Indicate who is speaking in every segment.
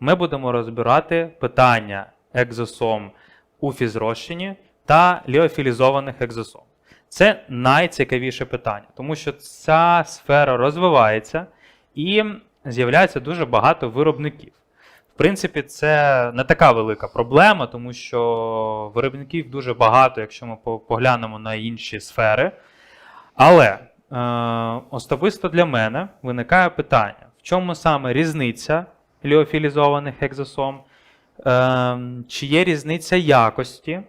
Speaker 1: ми будемо розбирати питання екзосом у фізрозчині та ліофілізованих екзосом. Це найцікавіше питання, тому що ця сфера розвивається і з'являється дуже багато виробників. В принципі, це не така велика проблема, тому що виробників дуже багато, якщо ми поглянемо на інші сфери. Але е, особисто для мене виникає питання: в чому саме різниця ліофілізованих екзосом? Е, чи є різниця якості?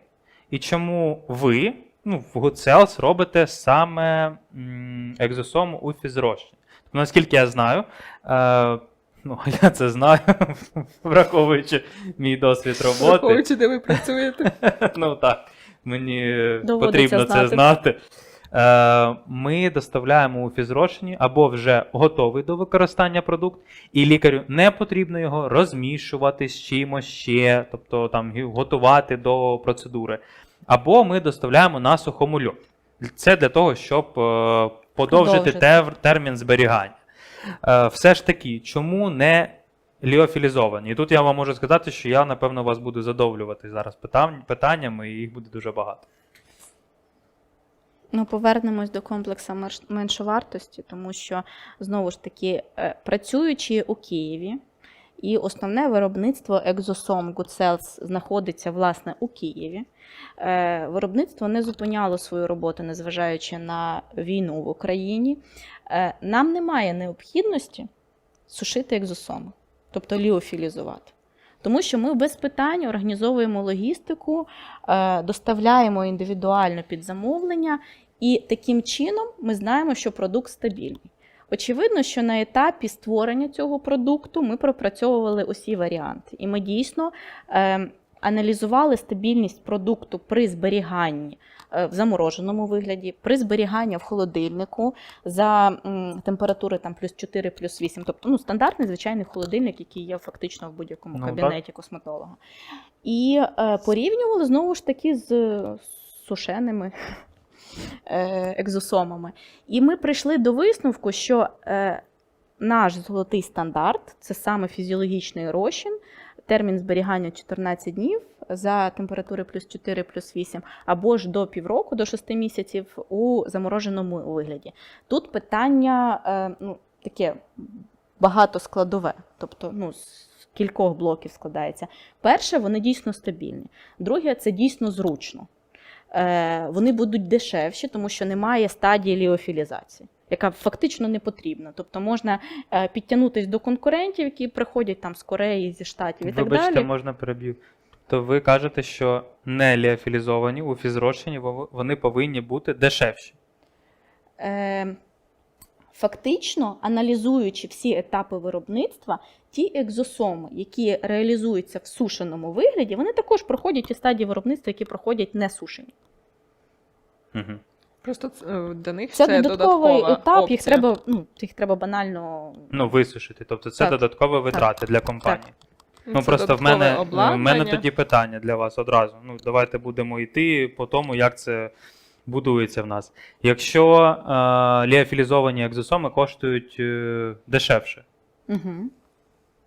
Speaker 1: І чому ви ну, в GoodCells робите саме екзосом у фізрозчині? Тобто, наскільки я знаю, е, ну, я це знаю, враховуючи мій досвід роботи.
Speaker 2: Враховуючи, де ви працюєте.
Speaker 1: Ну так, мені
Speaker 3: Доводиться
Speaker 1: потрібно це
Speaker 3: знати.
Speaker 1: Е, ми доставляємо у фізрозчині або вже готовий до використання продукт, і лікарю не потрібно його розмішувати з чимось ще, тобто там готувати до процедури. Або ми доставляємо на сухому льоді. Це для того, щоб е, подовжити тев- термін зберігання. Е, все ж таки, чому не ліофілізовані? І тут я вам можу сказати, що я, напевно, вас буду задовлювати зараз питаннями, і їх буде дуже багато.
Speaker 3: Ну, повернемось до комплексу меншовартості, тому що знову ж таки, е, працюючи у Києві, і основне виробництво екзосом Good Cells знаходиться власне у Києві. Е, Виробництво не зупиняло свою роботу, незважаючи на війну в Україні. Е, Нам немає необхідності сушити екзосоми, тобто ліофілізувати. Тому що ми без питань організовуємо логістику, е, доставляємо індивідуально під замовлення, і таким чином ми знаємо, що продукт стабільний. Очевидно, що на етапі створення цього продукту ми пропрацьовували усі варіанти, і ми дійсно е, аналізували стабільність продукту при зберіганні е, в замороженому вигляді, при зберіганні в холодильнику за температури там плюс 4, плюс 8, тобто ну, стандартний звичайний холодильник, який є фактично в будь-якому
Speaker 1: Ну, так.
Speaker 3: кабінеті косметолога. І е, порівнювали знову ж таки з сушеними е, екзосомами. І ми прийшли до висновку, що е, наш золотий стандарт це саме фізіологічний розчин, термін зберігання 14 днів за температури плюс 4, плюс 8, або ж до півроку, до 6 місяців у замороженому вигляді. Тут питання е, ну, таке багатоскладове, тобто ну, з кількох блоків складається. Перше, вони дійсно стабільні. Друге, це дійсно зручно. Е, вони будуть дешевші, тому що немає стадії ліофілізації, яка фактично не потрібна. Тобто можна е, підтягнутися до конкурентів, які приходять там з Кореї, зі Штатів і
Speaker 1: Вибачте,
Speaker 3: так далі.
Speaker 1: можна переб'ю. То ви кажете, що не ліофілізовані у фізрозчині во- вони повинні бути дешевші.
Speaker 3: Е, Фактично, аналізуючи всі етапи виробництва, ті екзосоми, які реалізуються в сушеному вигляді, вони також проходять ті стадії виробництва, які проходять не сушені.
Speaker 1: Угу.
Speaker 2: Просто е, для них
Speaker 3: Це,
Speaker 2: це,
Speaker 3: додатковий
Speaker 2: додаткова
Speaker 3: етап,
Speaker 2: опція.
Speaker 3: їх треба, ну, їх треба банально.
Speaker 1: Ну, висушити. Тобто це
Speaker 3: Так.
Speaker 1: додаткові витрати для компанії. Ну
Speaker 2: Це
Speaker 1: просто в мене, в мене тоді питання для вас одразу. Ну, давайте будемо йти по тому, як це будується в нас. Якщо е, ліофілізовані екзосоми коштують е, дешевше,
Speaker 3: Угу.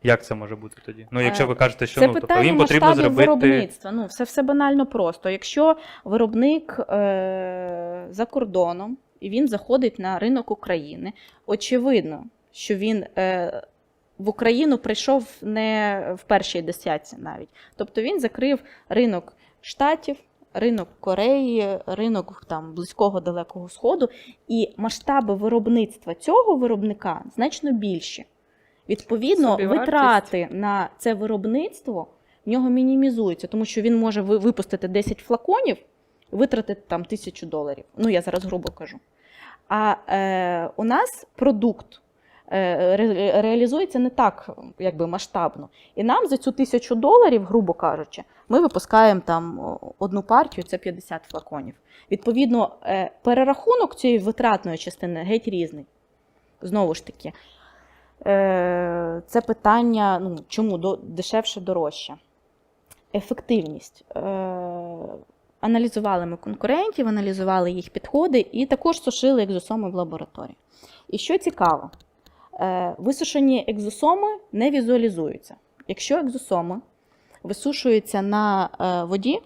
Speaker 1: Як це може бути тоді? Ну, якщо
Speaker 3: Е,
Speaker 1: ви кажете, що
Speaker 3: Це
Speaker 1: ну, тобто, їм потрібно
Speaker 3: масштабів
Speaker 1: зробити.
Speaker 3: виробництва. Ну, все, все банально просто. Якщо виробник е, за кордоном і він заходить на ринок України, очевидно, що він е, в Україну прийшов не в першій десятці навіть. Тобто він закрив ринок Штатів. Ринок Кореї, ринок там близького далекого сходу, і масштаби виробництва цього виробника значно більші. Відповідно, витрати на це виробництво в нього мінімізуються, тому що він може випустити 10 флаконів, витратити там тисячу доларів. Ну, я зараз грубо кажу. А е, у нас продукт е, ре- реалізується не так якби, масштабно. І нам за цю тисячу доларів, грубо кажучи, ми випускаємо там одну партію, це 50 флаконів. Відповідно, е, перерахунок цієї витратної частини геть різний. Знову ж таки, це питання, ну, чому дешевше, дорожче. Ефективність. Е, Аналізували ми конкурентів, аналізували їх підходи і також сушили екзосоми в лабораторії. І що цікаво, е, висушені екзосоми не візуалізуються. Якщо екзосоми висушуються на е, воді,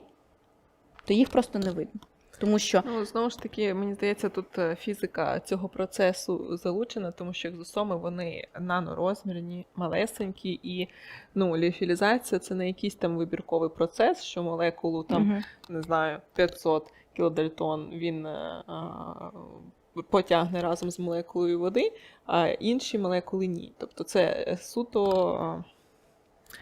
Speaker 3: то їх просто не видно. Тому що
Speaker 2: Ну, знову ж таки, мені здається, тут е, фізика цього процесу залучена, тому що екзосоми вони нанорозмірні, малесенькі, і ну, ліофілізація це не якийсь там вибірковий процес, що молекулу там,
Speaker 3: Мгм.
Speaker 2: не знаю, 500 кілодальтон він е, а, потягне разом з молекулою води, а інші молекули ні. Тобто це е, суто.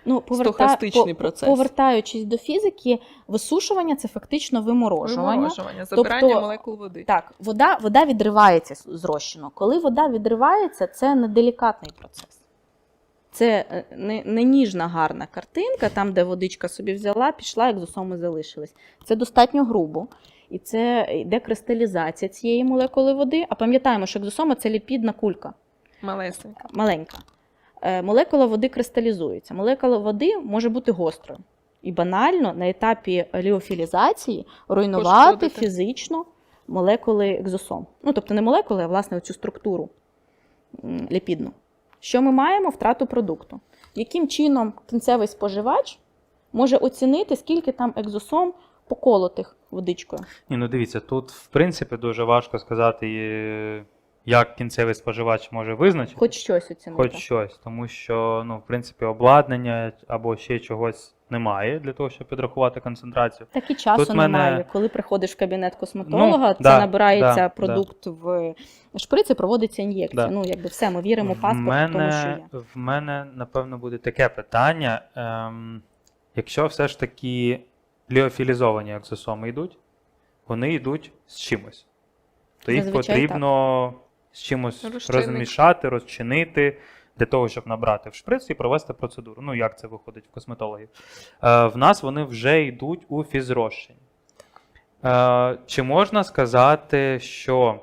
Speaker 3: Ну, поверта...
Speaker 2: стохастичний
Speaker 3: по-
Speaker 2: процес.
Speaker 3: повертаючись до фізики, висушування це фактично виморожування.
Speaker 2: Виморожування, забирання
Speaker 3: Тобто-
Speaker 2: молекул води.
Speaker 3: Так, вода, вода відривається з- розчину. Коли вода відривається, це не делікатний процес. Це е, не, не ніжна гарна картинка, там, де водичка собі взяла, пішла, екзосоми залишились. Це достатньо грубо. І це йде кристалізація цієї молекули води. А пам'ятаємо, що екзосома це ліпідна кулька
Speaker 2: Малесенька.
Speaker 3: маленька. Е, Молекула води кристалізується. Молекула води може бути гострою. І банально на етапі ліофілізації руйнувати
Speaker 2: Пошкодити.
Speaker 3: фізично молекули екзосом. Ну, тобто не молекули, а власне цю структуру ліпідну. Що ми маємо? Втрату продукту. Яким чином кінцевий споживач може оцінити, скільки там екзосом поколотих водичкою?
Speaker 1: Ні, ну дивіться, тут в принципі дуже важко сказати, як кінцевий споживач може визначити.
Speaker 3: Хоч щось оцінити.
Speaker 1: Хоч щось, тому що, ну, в принципі, обладнання або ще чогось немає для того, щоб підрахувати концентрацію.
Speaker 3: Так і часу
Speaker 1: Тут мене-
Speaker 3: немає. Коли приходиш в кабінет косметолога,
Speaker 1: Ну,
Speaker 3: це
Speaker 1: да,
Speaker 3: набирається
Speaker 1: да,
Speaker 3: продукт в шприц і проводиться ін'єкція.
Speaker 1: Да.
Speaker 3: Ну, якби все, ми віримо
Speaker 1: в
Speaker 3: паспорту,
Speaker 1: мене,
Speaker 3: тому що є.
Speaker 1: В мене, напевно, буде таке питання. Ем, якщо все ж таки ліофілізовані екзосоми йдуть, вони йдуть з чимось. То їх
Speaker 3: Зазвичай
Speaker 1: потрібно з чимось
Speaker 2: Розчинник.
Speaker 1: розмішати, розчинити для того, щоб набрати в шприц і провести процедуру. Ну, як це виходить в косметологів. Е, в нас вони вже йдуть у фізрозчині. Е, чи можна сказати, що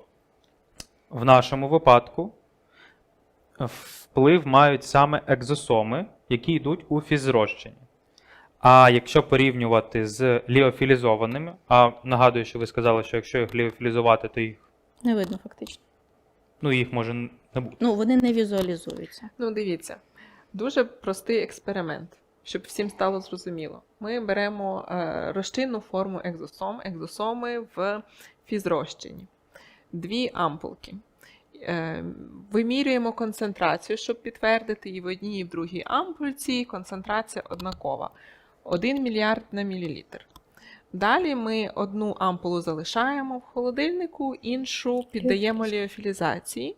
Speaker 1: в нашому випадку вплив мають саме екзосоми, які йдуть у фізрозчині? А якщо порівнювати з ліофілізованими, а нагадую, що ви сказали, що якщо їх ліофілізувати, то їх,
Speaker 3: Не видно фактично.
Speaker 1: Ну, їх може не бути.
Speaker 3: Ну, вони не візуалізуються.
Speaker 2: Ну, дивіться, дуже простий експеримент, щоб всім стало зрозуміло. Ми беремо е, розчинну форму екзосом, екзосоми в фізрозчині. Дві ампулки. Е, вимірюємо концентрацію, щоб підтвердити, і в одній, і в другій ампульці концентрація однакова. 1 мільярд на мілілітр. Далі ми одну ампулу залишаємо в холодильнику, іншу піддаємо ліофілізації.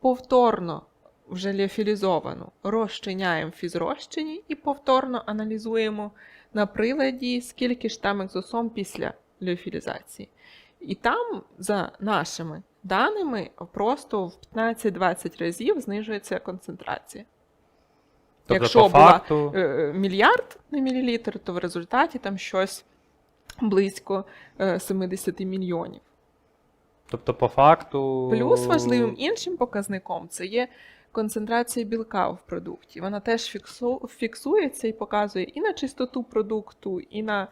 Speaker 2: Повторно вже ліофілізовану розчиняємо в фізрозчині і повторно аналізуємо на приладі, скільки ж там екзосом після ліофілізації. І там, за нашими даними, просто в 15-20 разів знижується концентрація.
Speaker 1: Тобто,
Speaker 2: Якщо
Speaker 1: по
Speaker 2: була
Speaker 1: факту,
Speaker 2: е, мільярд на мілілітр, то в результаті там щось близько е, 70 мільйонів.
Speaker 1: тобто, по факту.
Speaker 2: Плюс важливим іншим показником це є концентрація білка в продукті. Вона теж фіксу- фіксується і показує і на чистоту продукту, і на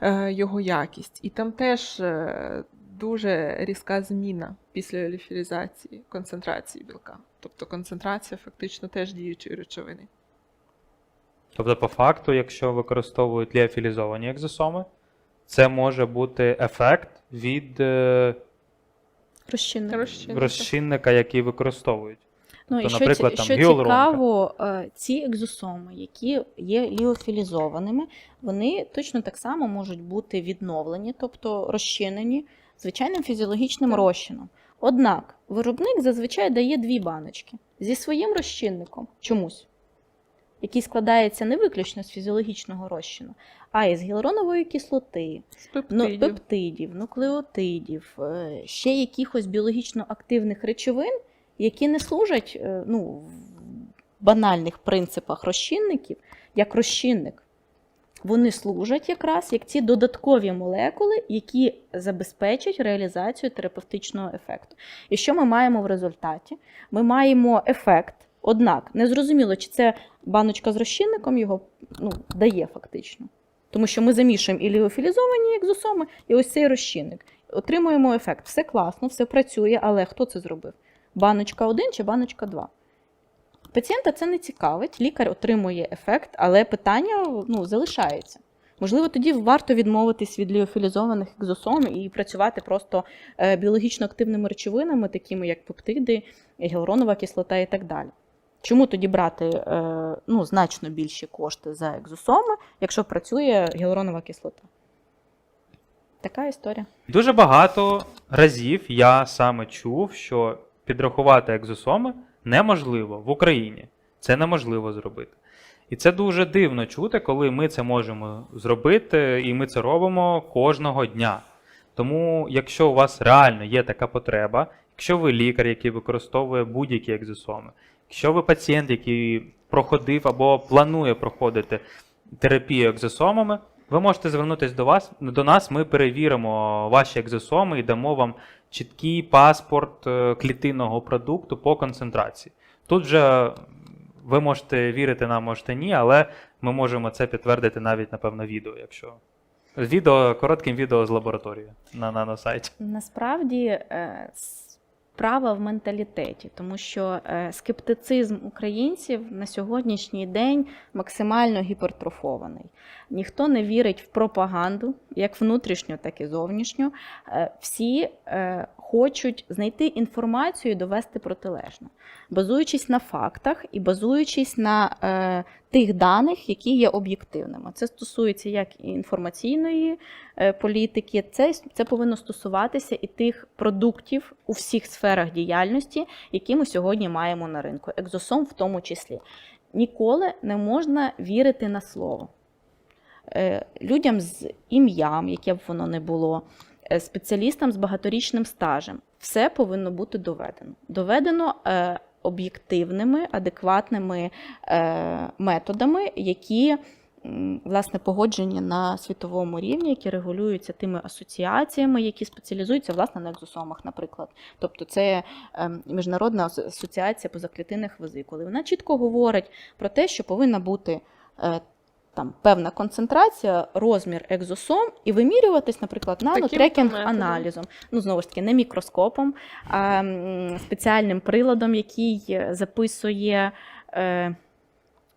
Speaker 2: е, його якість. І там теж е, дуже різка зміна після ліфілізації концентрації білка. Тобто концентрація фактично теж діючої речовини.
Speaker 1: Тобто, по факту, якщо використовують ліофілізовані екзосоми, це може бути ефект від е,
Speaker 3: Розчинник.
Speaker 2: Розчинника.
Speaker 1: розчинника, який використовують.
Speaker 3: Ну, і
Speaker 1: То,
Speaker 3: що,
Speaker 1: наприклад,
Speaker 3: ці-
Speaker 1: там
Speaker 3: що
Speaker 1: гіалуронка.
Speaker 3: цікаво, е, ці екзосоми, які є ліофілізованими, вони точно так само можуть бути відновлені, тобто розчинені звичайним фізіологічним
Speaker 2: Так.
Speaker 3: розчином. Однак виробник зазвичай дає дві баночки зі своїм розчинником чомусь, який складається не виключно з фізіологічного розчину, а й з гіалуронової кислоти,
Speaker 2: З
Speaker 3: ну,
Speaker 2: пептидів.
Speaker 3: пептидів, нуклеотидів, е, ще якихось біологічно активних речовин, які не служать е, ну, в банальних принципах розчинників, як розчинник. Вони служать якраз як ці додаткові молекули, які забезпечать реалізацію терапевтичного ефекту. І що ми маємо в результаті? Ми маємо ефект, однак незрозуміло, чи це баночка з розчинником його ну, дає фактично. Тому що ми замішуємо і ліофілізовані екзосоми, і ось цей розчинник. Отримуємо ефект. Все класно, все працює, але хто це зробив? Баночка 1 чи баночка 2? Пацієнта це не цікавить, лікар отримує ефект, але питання ну, залишається. Можливо, тоді варто відмовитись від ліофілізованих екзосом і працювати просто е, біологічно активними речовинами, такими як пептиди, гіалуронова кислота і так далі. Чому тоді брати е, ну, значно більші кошти за екзосоми, якщо працює гіалуронова кислота? Така історія.
Speaker 1: Дуже багато разів я саме чув, що підрахувати екзосоми неможливо в Україні. Це неможливо зробити. І це дуже дивно чути, коли ми це можемо зробити, і ми це робимо кожного дня. Тому, якщо у вас реально є така потреба, якщо ви лікар, який використовує будь-які екзосоми, якщо ви пацієнт, який проходив або планує проходити терапію екзосомами, ви можете звернутися до вас до нас. Ми перевіримо ваші екзосоми і дамо вам чіткий паспорт е, клітинного продукту по концентрації. Тут вже ви можете вірити нам, можете ні, але ми можемо це підтвердити навіть, напевно, відео, якщо. Відео, коротким відео з лабораторії на наносайті.
Speaker 3: Насправді справа в менталітеті, тому що е, скептицизм українців на сьогоднішній день максимально гіпертрофований. Ніхто не вірить в пропаганду, як внутрішню, так і зовнішню. Е, Всі е, хочуть знайти інформацію і довести протилежне, базуючись на фактах і базуючись на е, тих даних, які є об'єктивними. Це стосується як інформаційної е, політики, це, це повинно стосуватися і тих продуктів у всіх сферах діяльності, які ми сьогодні маємо на ринку. Екзосом в тому числі. Ніколи не можна вірити на слово. Е, Людям з ім'ям, яке б воно не було, спеціалістам з багаторічним стажем, все повинно бути доведено. Доведено е, об'єктивними, адекватними е, методами, які власне погоджені на світовому рівні, які регулюються тими асоціаціями, які спеціалізуються власне на екзосомах, наприклад. Тобто це е, міжнародна ас- асоціація позаклітинних везикул. Вона чітко говорить про те, що повинна бути. Там певна концентрація, розмір екзосом і вимірюватись, наприклад, нанотрекінг-аналізом. Ну, знову ж таки, не мікроскопом, а спеціальним приладом, який записує е,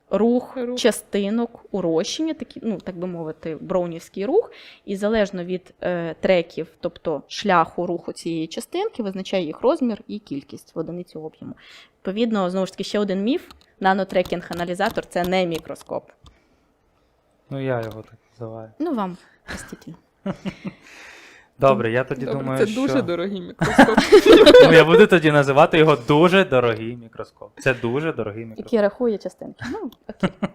Speaker 3: рух,
Speaker 2: Рух.
Speaker 3: частинок у розчині, такі, ну, так би мовити, броунівський рух, і залежно від е, треків, тобто шляху руху цієї частинки, визначає їх розмір і кількість в одиницю об'єму. Відповідно, знову ж таки, ще один міф: нанотрекінг-аналізатор це не мікроскоп.
Speaker 1: Ну, я його так називаю.
Speaker 3: Ну, вам простительно.
Speaker 1: Добре, я тоді
Speaker 2: Добре,
Speaker 1: думаю,
Speaker 2: це
Speaker 1: що
Speaker 2: дуже дорогий мікроскоп.
Speaker 1: ну, я буду тоді називати його дуже дорогий мікроскоп. Це дуже дорогий мікроскоп.
Speaker 3: Який рахує частинки. Ну, окей.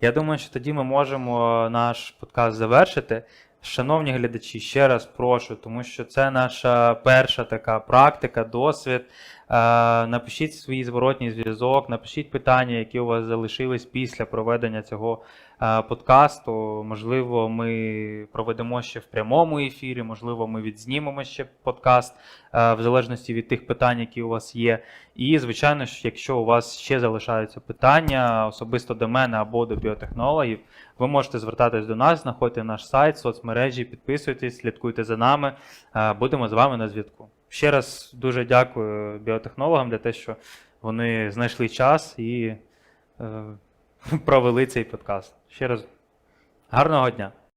Speaker 1: Я думаю, що тоді ми можемо наш подкаст завершити. Шановні глядачі, ще раз прошу, тому що це наша перша така практика, досвід. Е, Напишіть свій зворотній зв'язок, напишіть питання, які у вас залишились після проведення цього подкасту. Можливо, ми проведемо ще в прямому ефірі, можливо, ми відзнімемо ще подкаст, е, в залежності від тих питань, які у вас є. І, звичайно ж, якщо у вас ще залишаються питання особисто до мене або до біотехнологів, ви можете звертатись до нас, знаходьте наш сайт, соцмережі, підписуйтесь, слідкуйте за нами. Е, Будемо з вами на зв'язку. Ще раз дуже дякую біотехнологам за те, що вони знайшли час і е, провели цей подкаст. Ще раз гарного дня!